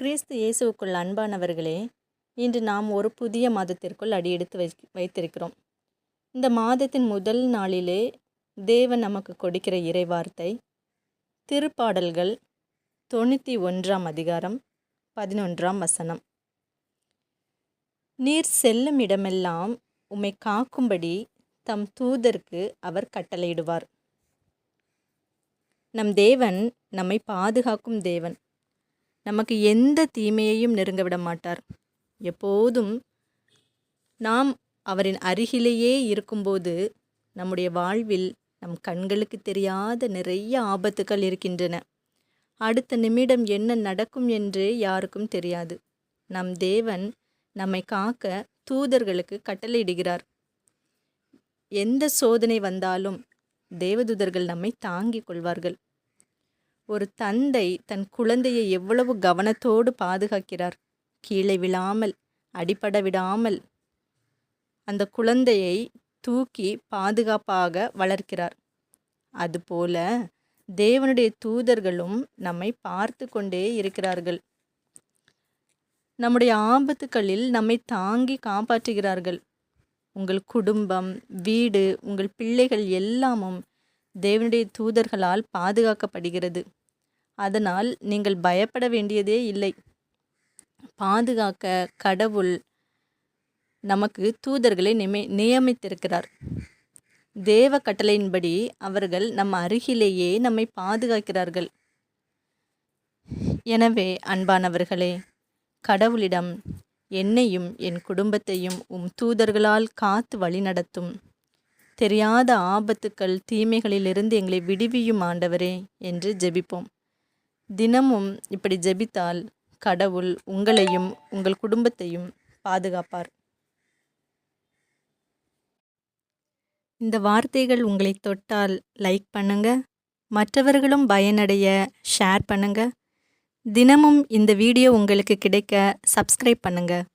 கிறிஸ்து இயேசுவுக்குள் அன்பானவர்களே இன்று நாம் ஒரு புதிய மாதத்திற்குள் அடியெடுத்து வை வைத்திருக்கிறோம். இந்த மாதத்தின் முதல் நாளிலே தேவன் நமக்கு கொடுக்கிற இறைவார்த்தை திருப்பாடல்கள் தொண்ணூற்றி ஒன்றாம் அதிகாரம் பதினொன்றாம் வசனம். நீர் செல்லும் இடமெல்லாம் உம்மை காக்கும்படி தம் தூதருக்கு அவர் கட்டளையிடுவார். நம் தேவன் நம்மை பாதுகாக்கும் தேவன். நமக்கு எந்த தீமையையும் நெருங்க விட மாட்டார். எப்போதும் நாம் அவரின் அருகிலேயே இருக்கும்போது நம்முடைய வாழ்வில் நம் கண்களுக்கு தெரியாத நிறைய ஆபத்துக்கள் இருக்கின்றன. அடுத்த நிமிடம் என்ன நடக்கும் என்று யாருக்கும் தெரியாது. நம் தேவன் நம்மை காக்க தூதர்களுக்கு கட்டளையிடுகிறார். எந்த சோதனை வந்தாலும் தேவதூதர்கள் நம்மை தாங்கிக் கொள்வார்கள். ஒரு தந்தை தன் குழந்தையை எவ்வளவு கவனத்தோடு பாதுகாக்கிறார்? கீழே விழாமல் அடிபட விடாமல். அந்த குழந்தையை தூக்கி பாதுகாப்பாக வளர்க்கிறார். அதுபோல தேவனுடைய தூதர்களும் நம்மை பார்த்து கொண்டே இருக்கிறார்கள். நம்முடைய ஆபத்துக்களில் நம்மை தாங்கி காப்பாற்றுகிறார்கள். உங்கள் குடும்பம் வீடு உங்கள் பிள்ளைகள் எல்லாமும் தேவனுடைய தூதர்களால் பாதுகாக்கப்படுகிறது. அதனால் நீங்கள் பயப்பட வேண்டியதே இல்லை. பாதுகாக்க கடவுள் நமக்கு தூதர்களை நிமை நியமித்திருக்கிறார். தேவ கட்டளையின்படி அவர்கள் நம் அருகிலேயே நம்மை பாதுகாக்கிறார்கள். எனவே அன்பானவர்களே கடவுளிடம் என்னையும் என் குடும்பத்தையும் உம் தூதர்களால் காத்து வழிநடத்தும். தெரியாத ஆபத்துக்கள் தீமைகளிலிருந்து எங்களை விடுவியும் ஆண்டவரே என்று ஜெபிப்போம். தினமும் இப்படி ஜெபித்தால் கடவுள் உங்களையும் உங்கள் குடும்பத்தையும் பாதுகாப்பார். இந்த வார்த்தைகள் உங்களை தொட்டால் லைக் பண்ணுங்க. மற்றவர்களும் பயனடைய ஷேர் பண்ணுங்க. தினமும் இந்த வீடியோ உங்களுக்கு கிடைக்க சப்ஸ்கிரைப் பண்ணுங்கள்